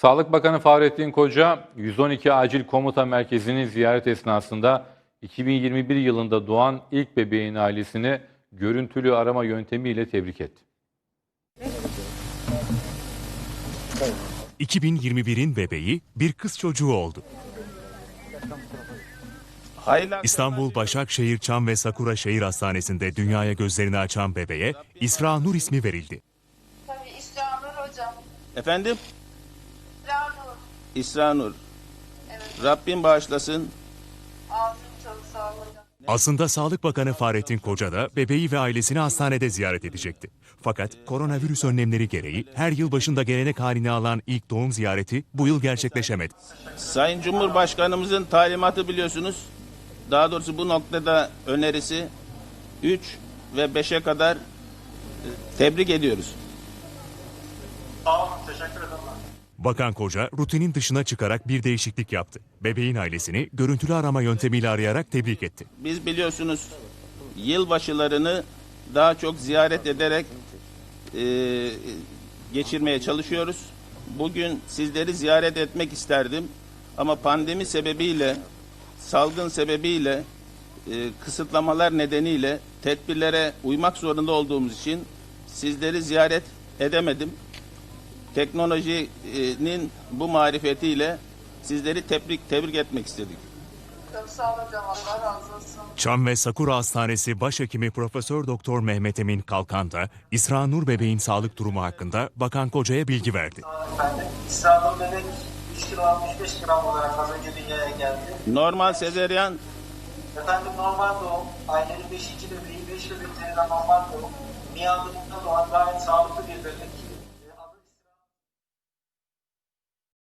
Sağlık Bakanı Fahrettin Koca, 112 Acil Komuta Merkezi'ni ziyaret esnasında 2021 yılında doğan ilk bebeğin ailesini görüntülü arama yöntemiyle tebrik etti. 2021'in bebeği bir kız çocuğu oldu. İstanbul Başakşehir Çam ve Sakura Şehir Hastanesi'nde dünyaya gözlerini açan bebeğe İsra Nur ismi verildi. Tabii İsra Nur hocam. Efendim? İsra Nur. İsra Nur. Evet. Rabbim bağışlasın. Ağzım çok sağ ol hocam. Aslında Sağlık Bakanı Fahrettin Koca da bebeği ve ailesini hastanede ziyaret edecekti. Fakat koronavirüs önlemleri gereği her yıl başında gelenek halini alan ilk doğum ziyareti bu yıl gerçekleşemedi. Sayın Cumhurbaşkanımızın talimatı biliyorsunuz. Daha doğrusu bu noktada önerisi 3 ve 5'e kadar e, tebrik ediyoruz. Bakan Koca rutinin dışına çıkarak bir değişiklik yaptı. Bebeğin ailesini görüntülü arama yöntemiyle arayarak tebrik etti. Biz biliyorsunuz yılbaşılarını daha çok ziyaret ederek e, geçirmeye çalışıyoruz. Bugün sizleri ziyaret etmek isterdim ama pandemi sebebiyle, salgın sebebiyle, e, kısıtlamalar nedeniyle tedbirlere uymak zorunda olduğumuz için sizleri ziyaret edemedim. Teknolojinin bu marifetiyle sizleri tebrik tebrik etmek istedik. Çok sağ ol hocam. Allah razı olsun. Çam ve Sakura Hastanesi Başhekimi Profesör Doktor Mehmet Emin Kalkan da İsra Nur bebeğin sağlık durumu hakkında Bakan Koca'ya bilgi verdi. efendim. İsrail bebek 3 kilo 65 gram olarak az önce dünyaya geldi. Normal sezeryan Efendim normal doğum, ailenin 5. bebeği 5 bebeklerden normal doğum. Miyandığında doğan gayet sağlıklı.